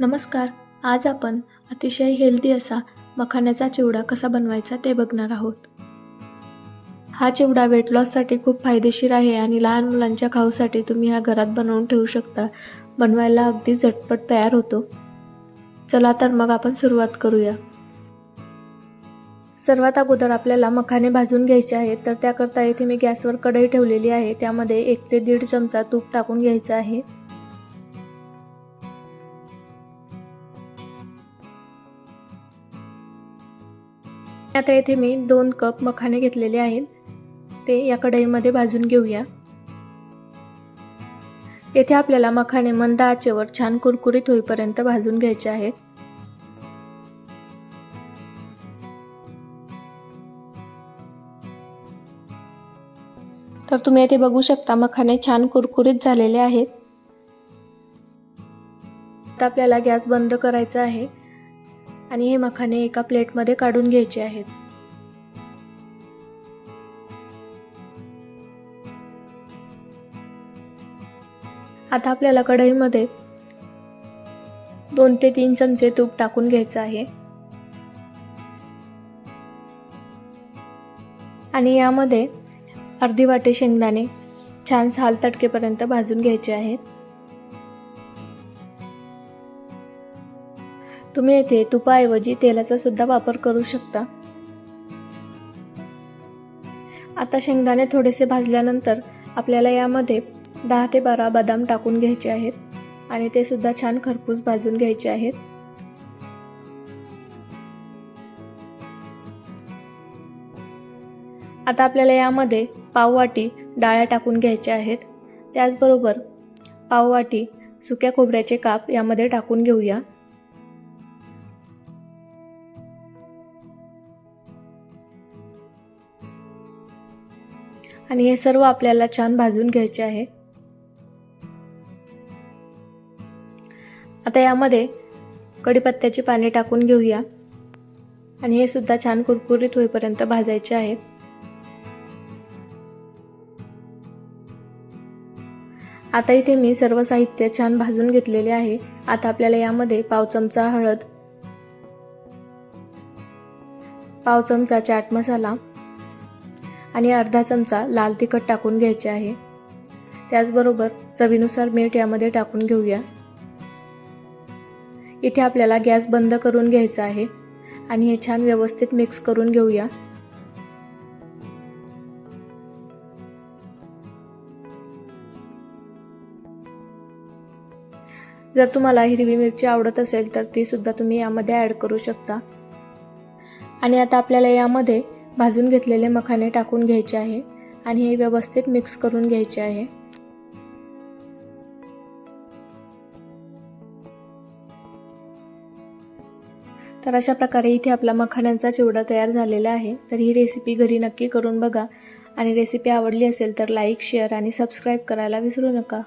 नमस्कार. आज आपण अतिशय हेल्दी असा मखाण्याचा चिवडा कसा बनवायचा ते बघणार आहोत. हा चिवडा वेट लॉससाठी खूप फायदेशीर आहे आणि लहान मुलांच्या खाऊसाठी तुम्ही हा घरात बनवून ठेवू शकता. बनवायला अगदी झटपट तयार होतो. चला तर मग आपण सुरुवात करूया. सर्वात अगोदर आपल्याला मखाने भाजून घ्यायचे आहेत तर त्याकरता येथे मी गॅसवर कढई ठेवलेली आहे. त्यामध्ये एक ते दीड चमचा तूप टाकून घ्यायचं आहे. आता येथे मी दोन कप मखाने घेतलेले आहेत. ते या कढईमध्ये भाजून घेऊया. येथे आपल्याला मखाने मंद आचेवर छान कुरकुरीत होईपर्यंत भाजून घ्यायचे आहेत. तर तुम्ही येथे बघू शकता मखाने छान कुरकुरीत झालेले आहेत. आता आपल्याला गॅस बंद करायचा आहे. आणि हे मखाने एका प्लेटमध्ये काढून घ्यायचे आहेत. आता आपल्याला कढईमध्ये दोन ते तीन चमचे तूप टाकून घ्यायचं आहे. आणि यामध्ये अर्धी वाटे शेंगदाणे छान साल तटकेपर्यंत भाजून घ्यायचे आहेत. तुम्ही येथे तुपाऐवजी तेलाचा सुद्धा वापर करू शकता. आता शेंगदाणे थोडेसे भाजल्यानंतर आपल्याला यामध्ये दहा ते बारा बदाम टाकून घ्यायचे आहेत आणि ते सुद्धा छान खरपूस भाजून घ्यायचे आहेत. आता आपल्याला यामध्ये पाववाटी डाळ्या टाकून घ्यायच्या आहेत. त्याचबरोबर पाववाटी सुक्या खोबऱ्याचे काप यामध्ये टाकून घेऊया. आणि हे सर्व आपल्याला छान भाजून घ्यायचे आहे. आता यामध्ये कढीपत्त्याची पाने टाकून घेऊया. आणि हे सुद्धा छान कुरकुरीत होईपर्यंत भाजायचे आहे. आता इथे मी सर्व साहित्य छान भाजून घेतलेले आहे. आता आपल्याला यामध्ये पाव चमचा हळद पाव चमचा चाट मसाला आणि अर्धा चमचा लाल तिखट टाकून घ्यायचे आहे. त्याचबरोबर चवीनुसार मीठ यामध्ये टाकून घेऊया. इथे आपल्याला गॅस बंद करून घ्यायचा आहे आणि हे छान व्यवस्थित मिक्स करून घेऊया. जर तुम्हाला हिरवी मिरची आवडत असेल तर ती सुद्धा तुम्ही यामध्ये ॲड करू शकता. आणि आता आपल्याला यामध्ये भाजून घेतलेले मखाने टाकून घ्यायचे आहे आणि हे व्यवस्थित मिक्स करून घ्यायचे आहे. तर अशा प्रकारे इथे आपला मखाण्यांचा चिवडा तयार झालेला आहे. तर ही रेसिपी घरी नक्की करून बघा. आणि रेसिपी आवडली असेल तर लाईक शेअर आणि सबस्क्राईब करायला विसरू नका.